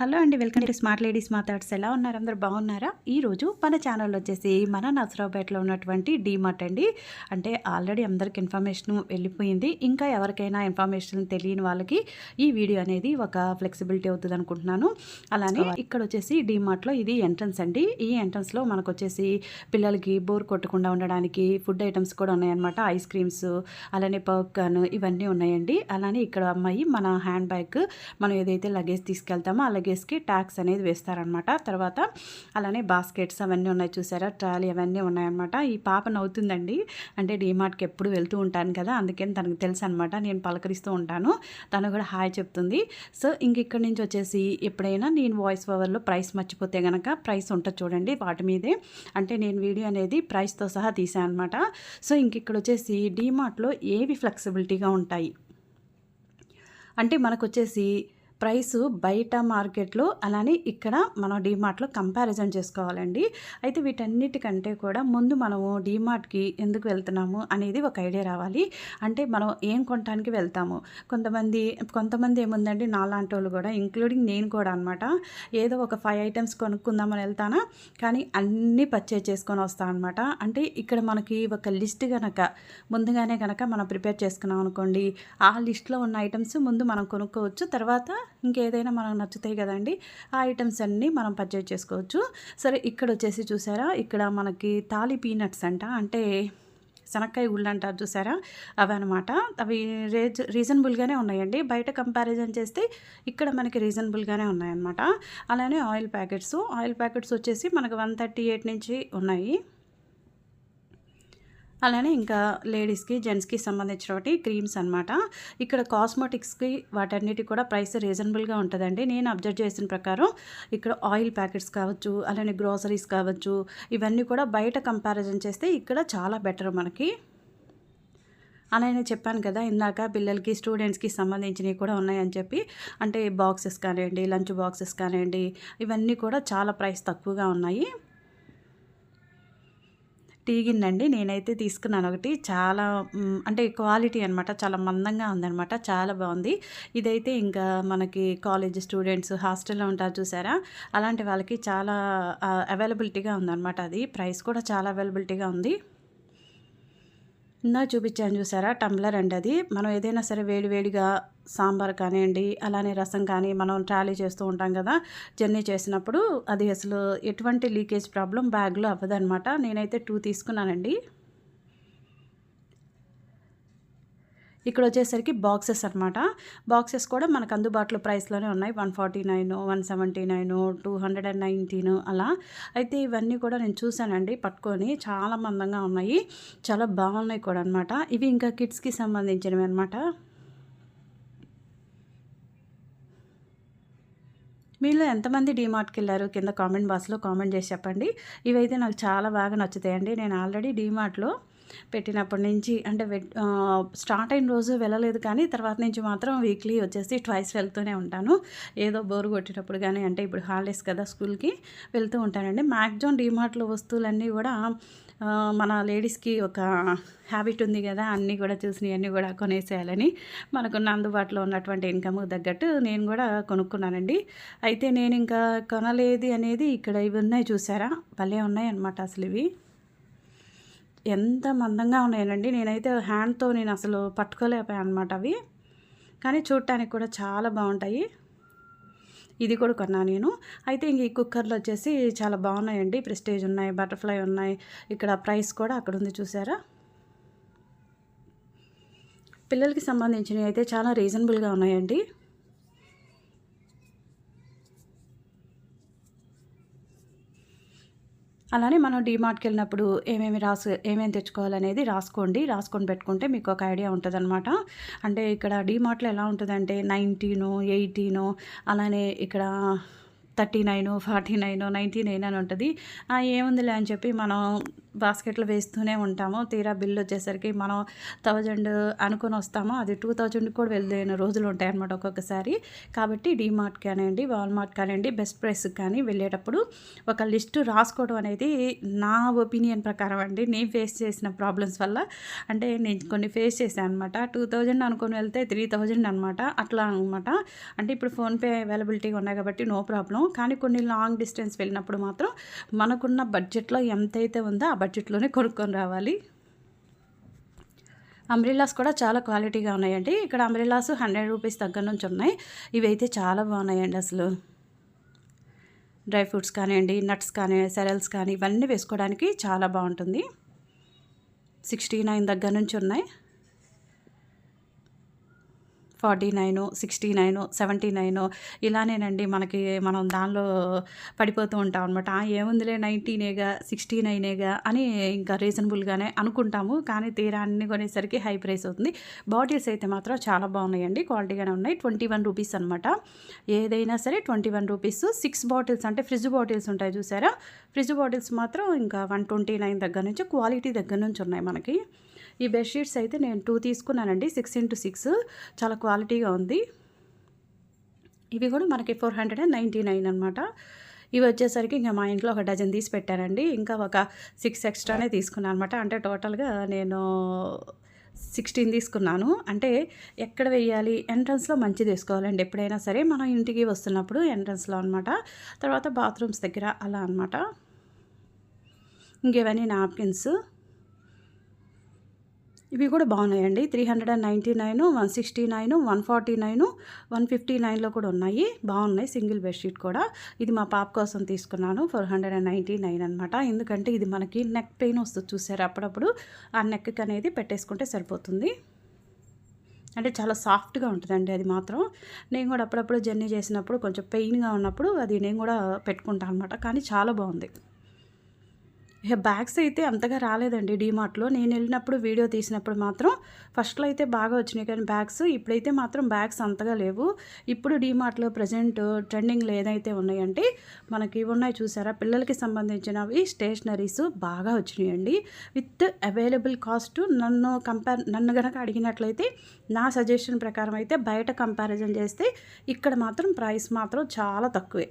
Hello అండి welcome to smart ladies మాట్లాడ్స్ ఎలా ఉన్నారు? అందరూ బాగున్నారా? ఈరోజు మన ఛానల్ వచ్చేసి మన నసరావుపేటలో ఉన్నటువంటి డీమార్ట్ అండి. అంటే ఆల్రెడీ అందరికి ఇన్ఫర్మేషన్ వెళ్ళిపోయింది. ఇంకా ఎవరికైనా ఇన్ఫర్మేషన్ తెలియని వాళ్ళకి ఈ వీడియో అనేది ఒక ఫ్లెక్సిబిలిటీ అవుతుంది అనుకుంటున్నాను. అలానే ఇక్కడ వచ్చేసి డీమార్ట్లో ఇది ఎంట్రన్స్ అండి. ఈ ఎంట్రన్స్లో మనకు వచ్చేసి పిల్లలకి బోర్ కొట్టకుండా ఉండడానికి ఫుడ్ ఐటమ్స్ కూడా ఉన్నాయన్నమాట. ఐస్ క్రీమ్స్ అలానే పాప్కార్న్ ఇవన్నీ ఉన్నాయండి. అలానే ఇక్కడ అమ్మాయి మన హ్యాండ్ బ్యాగ్ మనం ఏదైతే లగేజ్ తీసుకెళ్తామో ఆ లగేజ్కి ట్యాక్స్ అనేది వేస్తారనమాట తర్వాత అలానే బాస్కెట్స్ అవన్నీ ఉన్నాయి చూసారా? ట్రాలీ అవన్నీ ఉన్నాయన్నమాట. ఈ పాప నవ్వుతుందండి. అంటే డీమార్ట్కి ఎప్పుడు వెళ్తూ ఉంటాను కదా అందుకని తనకు తెలుసు అనమాట నేను పలకరిస్తూ ఉంటాను. తను కూడా హాయ్ చెప్తుంది. సో ఇంక నుంచి వచ్చేసి ఎప్పుడైనా నేను వాయిస్ ఓవర్లో ప్రైస్ మర్చిపోతే కనుక ప్రైస్ ఉంటుంది చూడండి వాటి మీదే. అంటే నేను వీడియో అనేది ప్రైస్తో సహా తీసాను అనమాట సో ఇంక ఇక్కడ వచ్చేసి డీమార్ట్లో ఏవి ఫ్లెక్సిబిలిటీగా ఉంటాయి? అంటే మనకు వచ్చేసి ప్రైస్ బయట మార్కెట్లో అలానే ఇక్కడ మనం డీమార్ట్లో కంపారిజన్ చేసుకోవాలండి. అయితే వీటన్నిటికంటే కూడా ముందు మనము డీమార్ట్కి ఎందుకు వెళ్తున్నాము అనేది ఒక ఐడియా రావాలి. అంటే మనం ఏం కొనడానికి వెళ్తాము? కొంతమంది కొంతమంది ఏముందండి? నాలాంటి వాళ్ళు కూడా ఇంక్లూడింగ్ నేను కూడా అనమాట ఏదో ఒక ఫైవ్ ఐటమ్స్ కొనుక్కుందామని వెళ్తానా? కానీ అన్నీ పర్చేజ్ చేసుకొని వస్తాను అనమాట అంటే ఇక్కడ మనకి ఒక లిస్ట్ కనుక ముందుగానే కనుక మనం ప్రిపేర్ చేసుకున్నాం అనుకోండి ఆ లిస్ట్లో ఉన్న ఐటమ్స్ ముందు మనం కొనుక్కోవచ్చు. తర్వాత ఇంకేదైనా మనకు నచ్చుతాయి కదండి ఆ ఐటమ్స్ అన్నీ మనం పర్చేజ్ చేసుకోవచ్చు. సరే ఇక్కడ వచ్చేసి చూసారా ఇక్కడ మనకి తాలి పీనట్స్ అంట అంటే శనక్కాయ గుళ్ళు అంటారు చూసారా అవి అనమాట అవి రేజ్ రీజనబుల్గానే ఉన్నాయండి. బయట కంపారిజన్ చేస్తే ఇక్కడ మనకి రీజనబుల్గానే ఉన్నాయన్నమాట. అలానే ఆయిల్ ప్యాకెట్స్ ఆయిల్ ప్యాకెట్స్ వచ్చేసి మనకు వన్ థర్టీ ఎయిట్ నుంచి ఉన్నాయి. అలానే ఇంకా లేడీస్కి జెంట్స్కి సంబంధించినటువంటి క్రీమ్స్ అనమాట ఇక్కడ కాస్మెటిక్స్కి వాటన్నిటి కూడా ప్రైస్ రీజనబుల్గా ఉంటుందండి. నేను అబ్జర్వ్ చేసిన ప్రకారం ఇక్కడ ఆయిల్ ప్యాకెట్స్ కావచ్చు అలానే గ్రోసరీస్ కావచ్చు ఇవన్నీ కూడా బయట కంపారిజన్ చేస్తే ఇక్కడ చాలా బెటర్ మనకి. అలానే చెప్పాను కదా ఇందాక పిల్లలకి స్టూడెంట్స్కి సంబంధించినవి కూడా ఉన్నాయని చెప్పి. అంటే బాక్సెస్ కానివ్వండి లంచ్ బాక్సెస్ కానివ్వండి ఇవన్నీ కూడా చాలా ప్రైస్ తక్కువగా ఉన్నాయి. టీ గిన్నండి నేనైతే తీసుకున్నాను ఒకటి. చాలా అంటే క్వాలిటీ అనమాట చాలా మందంగా ఉందనమాట చాలా బాగుంది. ఇదైతే ఇంకా మనకి కాలేజ్ స్టూడెంట్స్ హాస్టల్లో ఉంటారు చూసారా? అలాంటి వాళ్ళకి చాలా అవైలబిలిటీగా ఉందన్నమాట అది. ప్రైస్ కూడా చాలా అవైలబిలిటీగా ఉంది. ఇందా చూపించాను చూసారా? టంబ్లర్ అండి అది. మనం ఏదైనా సరే వేడివేడిగా సాంబార్ కానివ్వండి అలానే రసం కానీ మనం ట్రాలీ చేస్తూ ఉంటాం కదా జర్నీ చేసినప్పుడు అది అసలు ఎటువంటి లీకేజ్ ప్రాబ్లం బ్యాగ్లో అవ్వదనమాట నేనైతే టూ తీసుకున్నానండి. ఇక్కడ వచ్చేసరికి బాక్సెస్ అనమాట బాక్సెస్ కూడా మనకు అందుబాటులో ప్రైస్లోనే ఉన్నాయి. One forty nine one seventy nine two hundred and nineteen అలా. అయితే ఇవన్నీ కూడా నేను చూశానండి పట్టుకొని. చాలా మందంగా ఉన్నాయి. చాలా బాగున్నాయి కూడా అనమాట ఇవి ఇంకా కిడ్స్కి సంబంధించినవి అనమాట మీలో ఎంతమంది డీమార్ట్కి వెళ్ళారు కింద కామెంట్ బాక్స్లో కామెంట్ చేసి చెప్పండి. ఇవైతే నాకు చాలా బాగా నచ్చుతాయండి. నేను ఆల్రెడీ డీమార్ట్లో పెట్టినప్పటి నుంచి అంటే స్టార్ట్ అయిన రోజు వెళ్ళలేదు కానీ తర్వాత నుంచి మాత్రం వీక్లీ వచ్చేసి ట్వైస్ వెళ్తూనే ఉంటాను. ఏదో బోరు కొట్టినప్పుడు కానీ అంటే ఇప్పుడు హాలిడేస్ కదా స్కూల్కి వెళ్తూ ఉంటానండి. మ్యాక్సిమం డీమార్ట్లో వస్తువులన్నీ కూడా మన లేడీస్కి ఒక హ్యాబిట్ ఉంది కదా అన్నీ కూడా చూసినవి అన్నీ కూడా కొనేసేయాలని మనకున్న అందుబాటులో ఉన్నటువంటి ఇన్కమ్ తగ్గట్టు నేను కూడా కొనుక్కున్నానండి. అయితే నేను ఇంకా కొనలేదు అనేది ఇక్కడ ఇవి ఉన్నాయి చూసారా? భలే ఉన్నాయి అనమాట అసలు ఇవి. ఎంత మందంగా ఉన్నాయనండి. నేనైతే హ్యాండ్తో నేను అసలు పట్టుకోలేకపోయాను అనమాట అవి. కానీ చూడటానికి కూడా చాలా బాగుంటాయి. ఇది కూడా కొన్నా నేను. అయితే ఇంక ఈ కుక్కర్లు వచ్చేసి చాలా బాగున్నాయండి. ప్రెస్టేజ్ ఉన్నాయి బటర్ఫ్లై ఉన్నాయి. ఇక్కడ ప్రైస్ కూడా అక్కడ ఉంది చూసారా? పిల్లలకి సంబంధించినవి అయితే చాలా రీజనబుల్గా ఉన్నాయండి. అలానే మనం డీమార్ట్కి వెళ్ళినప్పుడు ఏమేమి రాసు ఏమేమి తెచ్చుకోవాలనేది రాసుకోండి. రాసుకొని పెట్టుకుంటే మీకు ఒక ఐడియా ఉంటుందన్నమాట. అంటే ఇక్కడ డీమార్ట్లో ఎలా ఉంటుందంటే నైన్టీను ఎయిటీను అలానే ఇక్కడ thirty nine forty nine ninety nine అని ఉంటుంది. ఏముందిలే అని చెప్పి మనం బాస్కెట్లో వేస్తూనే ఉంటాము. తీరా బిల్లు వచ్చేసరికి మనం థౌజండ్ అనుకొని వస్తాము. అది టూ థౌజండ్ కూడా వెళ్ళిన రోజులు ఉంటాయి అన్నమాట ఒక్కొక్కసారి. కాబట్టి డీమార్ట్ కానివ్వండి వాల్మార్ట్ కానివ్వండి బెస్ట్ ప్రైస్ కానీ వెళ్ళేటప్పుడు ఒక లిస్టు రాసుకోవడం అనేది నా ఒపీనియన్ ప్రకారం అండి. నేను ఫేస్ చేసిన ప్రాబ్లమ్స్ వల్ల. అంటే నేను కొన్ని ఫేస్ చేశాను అనమాట టూ థౌజండ్ అనుకొని వెళ్తే త్రీ థౌజండ్ అనమాట అట్లా అనమాట అంటే ఇప్పుడు ఫోన్పే అవైలబిలిటీగా ఉన్నాయి కాబట్టి నో ప్రాబ్లం కానీ కొన్ని లాంగ్ డిస్టెన్స్ వెళ్ళినప్పుడు మాత్రం మనకున్న బడ్జెట్లో ఎంతైతే ఉందో ఆ బడ్జెట్లోనే కొనుక్కొని రావాలి. అంబ్రిల్లాస్ కూడా చాలా క్వాలిటీగా ఉన్నాయండి. ఇక్కడ అంబ్రిల్లాస్ హండ్రెడ్ రూపీస్ దగ్గర నుంచి ఉన్నాయి. ఇవి అయితే చాలా బాగున్నాయండి అసలు. డ్రై ఫ్రూట్స్ కానివ్వండి నట్స్ కానీ సెరల్స్ కానీ ఇవన్నీ వేసుకోవడానికి చాలా బాగుంటుంది. సిక్స్టీ నైన్ దగ్గర నుంచి ఉన్నాయి. Forty nine sixty nine seventy nine ఇలానేనండి మనకి మనం దానిలో పడిపోతూ ఉంటాం అనమాట ఏముందిలే నైంటీనేగా సిక్స్టీ నైనేగా అని ఇంకా రీజనబుల్గానే అనుకుంటాము. కానీ తీరా అన్ని కొనేసరికి హై ప్రైస్ అవుతుంది. బాటిల్స్ అయితే మాత్రం చాలా బాగున్నాయండి. క్వాలిటీగానే ఉన్నాయి. ట్వంటీ వన్ రూపీస్ అనమాట ఏదైనా సరే twenty one rupees. Six bottles అంటే ఫ్రిడ్జ్ బాటిల్స్ ఉంటాయి చూసారా? ఫ్రిడ్జ్ బాటిల్స్ మాత్రం ఇంకా వన్ ట్వంటీ నైన్ దగ్గర నుంచి క్వాలిటీ దగ్గర నుంచి ఉన్నాయి మనకి. ఈ బెడ్షీట్స్ అయితే నేను టూ తీసుకున్నానండి సిక్స్ ఇంటూ సిక్స్. చాలా క్వాలిటీగా ఉంది. ఇవి కూడా మనకి four hundred and ninety nine అనమాట ఇవి వచ్చేసరికి ఇంకా మా ఇంట్లో ఒక డజన్ తీసి పెట్టానండి ఇంకా ఒక సిక్స్ ఎక్స్ట్రానే తీసుకున్నాను అనమాట అంటే టోటల్గా నేను సిక్స్టీన్ తీసుకున్నాను. అంటే ఎక్కడ వెయ్యాలి? ఎంట్రన్స్లో మంచిది వేసుకోవాలండి ఎప్పుడైనా సరే. మనం ఇంటికి వస్తున్నప్పుడు ఎంట్రన్స్లో అనమాట తర్వాత బాత్రూమ్స్ దగ్గర అలా అనమాట ఇంకేవన్నీ నాప్కిన్స్. ఇవి కూడా బాగున్నాయండి. Three hundred and ninety nine one sixty nine one forty nine one fifty నైన్లో కూడా ఉన్నాయి. బాగున్నాయి సింగిల్ బెడ్షీట్ కూడా. ఇది మా పాప కోసం తీసుకున్నాను four hundred and ninety nine అనమాట ఎందుకంటే ఇది మనకి నెక్ పెయిన్ వస్తుంది చూసారు అప్పుడప్పుడు. ఆ నెక్కి అనేది పెట్టేసుకుంటే సరిపోతుంది. అంటే చాలా సాఫ్ట్గా ఉంటుందండి అది మాత్రం. నేను కూడా అప్పుడప్పుడు జర్నీ చేసినప్పుడు కొంచెం పెయిన్గా ఉన్నప్పుడు అది నేను కూడా పెట్టుకుంటాను అనమాట కానీ చాలా బాగుంది. బ్యాగ్స్ అయితే అంతగా రాలేదండి డీమార్ట్లో. నేను వెళ్ళినప్పుడు వీడియో తీసినప్పుడు మాత్రం ఫస్ట్లో అయితే బాగా వచ్చినాయి కానీ బ్యాగ్స్ ఇప్పుడైతే మాత్రం బ్యాగ్స్ అంతగా లేవు. ఇప్పుడు డీమార్ట్లో ప్రజెంట్ ట్రెండింగ్లో ఏదైతే ఉన్నాయంటే మనకి ఉన్నాయి చూసారా? పిల్లలకి సంబంధించినవి స్టేషనరీస్ బాగా వచ్చినాయండి. విత్ అవైలబుల్ కాస్ట్ నన్ను కంపేర్ నన్ను కనుక అడిగినట్లయితే నా సజెషన్ ప్రకారం అయితే బయట కంపారిజన్ చేస్తే ఇక్కడ మాత్రం ప్రైస్ మాత్రం చాలా తక్కువే.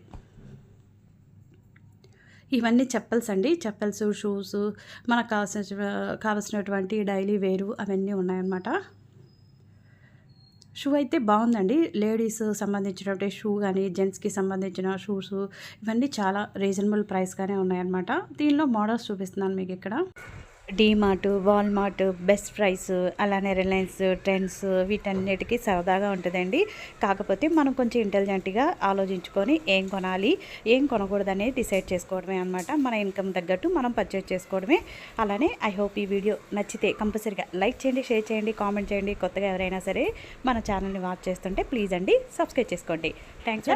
ఇవన్నీ చెప్పల్స్ అండి. చెప్పల్స్ షూస్ మనకు కావాల్సిన కావాల్సినటువంటి డైలీ వేరు అవన్నీ ఉన్నాయన్నమాట. షూ అయితే బాగుందండి. లేడీస్ సంబంధించినటువంటి షూ కానీ జెంట్స్కి సంబంధించిన షూస్ ఇవన్నీ చాలా రీజనబుల్ ప్రైస్గానే ఉన్నాయన్నమాట. దీనిలో మోడల్స్ చూపిస్తున్నాను మీకు ఇక్కడ. డీమార్ట్ వాల్మార్ట్ బెస్ట్ ప్రైస్ అలానే రిలయన్స్ ట్రెండ్స్ వీటన్నిటికీ సరదాగా ఉంటుందండి. కాకపోతే మనం కొంచెం ఇంటెలిజెంట్గా ఆలోచించుకొని ఏం కొనాలి ఏం కొనకూడదు అనేది డిసైడ్ చేసుకోవడమే అనమాట మన ఇన్కమ్ తగ్గట్టు మనం పర్చేజ్ చేసుకోవడమే. అలానే ఐ హోప్ ఈ వీడియో నచ్చితే కంపల్సరీగా లైక్ చేయండి షేర్ చేయండి కామెంట్ చేయండి. కొత్తగా ఎవరైనా సరే మన ఛానల్ని వాచ్ చేస్తుంటే ప్లీజ్ అండి సబ్స్క్రైబ్ చేసుకోండి. థ్యాంక్స్